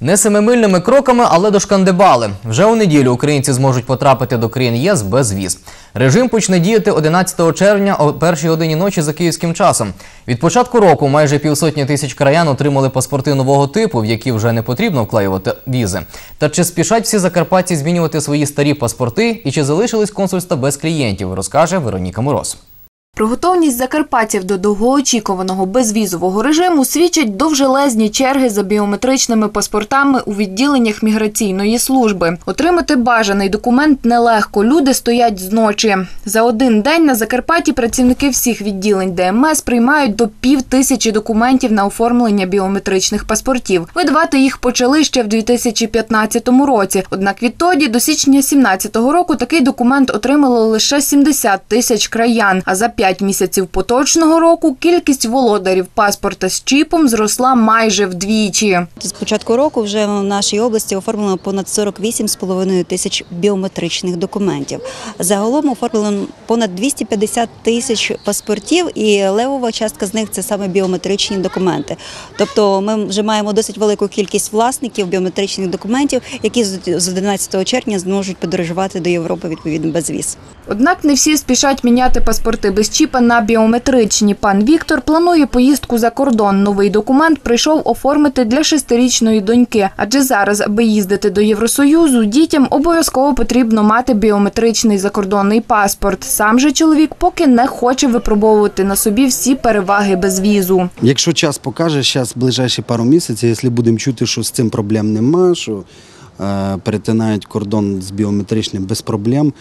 Не семимильними кроками, але дошкандибали. Вже у неділю українці зможуть потрапити до країн ЄС без віз. Режим почне діяти 11 червня о першій годині ночі за київським часом. Від початку року майже півсотні тисяч краян отримали паспорти нового типу, в які вже не потрібно вклеювати візи. Та чи спішать всі закарпатці змінювати свої старі паспорти і чи залишились консульства без клієнтів, розкаже Вероніка Мороз. Про готовність закарпатців до довгоочікуваного безвізового режиму свідчать довжелезні черги за біометричними паспортами у відділеннях міграційної служби. Отримати бажаний документ нелегко. Люди стоять зночі. За один день на Закарпатті працівники всіх відділень ДМС приймають до пів тисячі документів на оформлення біометричних паспортів. Видавати їх почали ще в 2015 році. Однак відтоді до січня 2017 року такий документ отримало лише 70 тисяч краян. А за 5 місяців поточного року кількість володарів паспорта з чіпом зросла майже вдвічі. З початку року вже в нашій області оформлено понад 48,5 тисяч біометричних документів. Загалом оформлено понад 250 тисяч паспортів, і левова частка з них це саме біометричні документи. Тобто ми вже маємо досить велику кількість власників біометричних документів, які з 11 червня зможуть подорожувати до Європи відповідно без віз. Однак не всі спішать міняти паспорти без чіпа на біометричні. Пан Віктор планує поїздку за кордон. Новий документ прийшов оформити для шестирічної доньки. Адже зараз, аби їздити до Євросоюзу, дітям обов'язково потрібно мати біометричний закордонний паспорт. Сам же чоловік поки не хоче випробовувати на собі всі переваги безвізу. Якщо час покаже, зараз ближайші пару місяців, якщо будемо чути, що з цим проблем нема, що е, перетинають кордон з біометричним без проблем.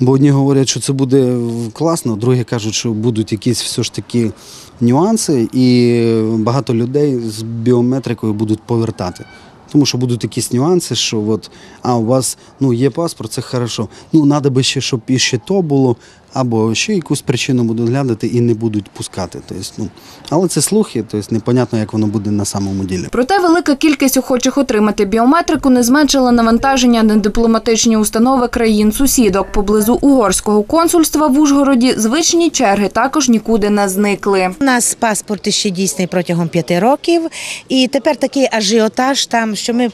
Бо одні говорять, що це буде класно, другі кажуть, що будуть якісь все ж таки нюанси, і багато людей з біометрикою будуть повертати. Тому що будуть якісь нюанси, що от, а у вас ну, є паспорт, це хорошо. Ну, треба би ще, щоб і ще то було, або ще якусь причину будуть глядати і не будуть пускати. Тобто, ну, але це слухи, тобто непонятно, як воно буде на самому ділі. Проте велика кількість охочих отримати біометрику не зменшила навантаження на дипломатичні установи країн-сусідок. Поблизу угорського консульства в Ужгороді звичні черги також нікуди не зникли. У нас паспорт ще дійсний протягом п'яти років, і тепер такий ажіотаж там, що ми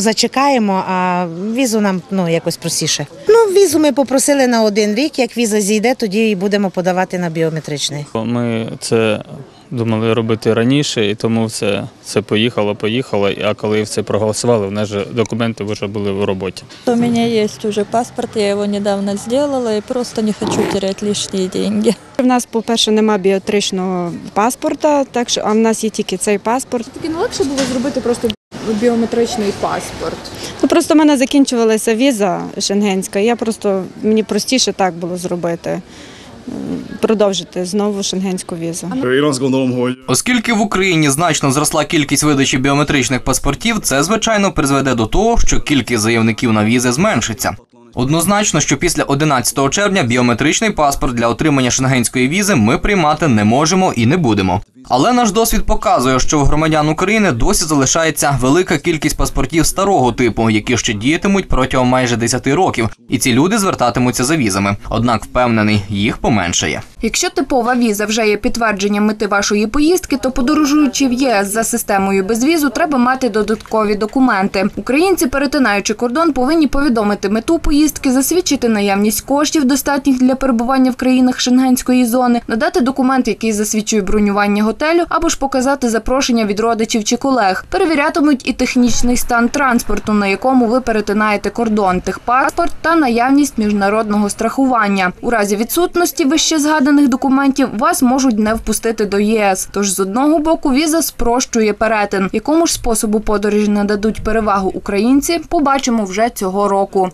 зачекаємо, а візу нам ну якось простіше. Ну, візу ми попросили на один рік. Як віза зійде, тоді і будемо подавати на біометричний. Ми це думали робити раніше, і тому це, це поїхало, поїхало. А коли це проголосували, в нас же документи вже були в роботі. У меня есть уже паспорт, я его недавно сделала и просто не хочу терять лишние деньги. У нас, по-перше, немає біотричного паспорта, так що а в нас є тільки цей паспорт. Таки не легше було зробити просто біометричний паспорт. Ну просто в мене закінчувалася віза шенгенська. Я просто мені простіше так було зробити. Продовжити знову шенгенську візу. Hogy Оскільки в Україні значно зросла кількість видачі біометричних паспортів, це звичайно призведе до того, що кількість заявників на візи зменшиться. Однозначно, що після 11 червня біометричний паспорт для отримання шенгенської візи ми приймати не можемо і не будемо. Але наш досвід показує, що у громадян України досі залишається велика кількість паспортів старого типу, які ще діятимуть протягом майже 10 років, і ці люди звертатимуться за візами. Однак впевнений, їх поменшає. Якщо типова віза вже є підтвердженням мети вашої поїздки, то подорожуючи в ЄС за системою безвізу, треба мати додаткові документи. Українці, перетинаючи кордон, повинні повідомити мету поїздки, засвідчити наявність коштів, достатніх для перебування в країнах шенгенської зони, надати документ, який засвідчує бронювання готелю, або ж показати запрошення від родичів чи колег. Перевірятимуть і технічний стан транспорту, на якому ви перетинаєте кордон, техпаспорт та наявність міжнародного страхування. У разі відсутності вище згаданих документів вас можуть не впустити до ЄС. Тож з одного боку віза спрощує перетин. Якому ж способу подорожі нададуть перевагу українці, побачимо вже цього року.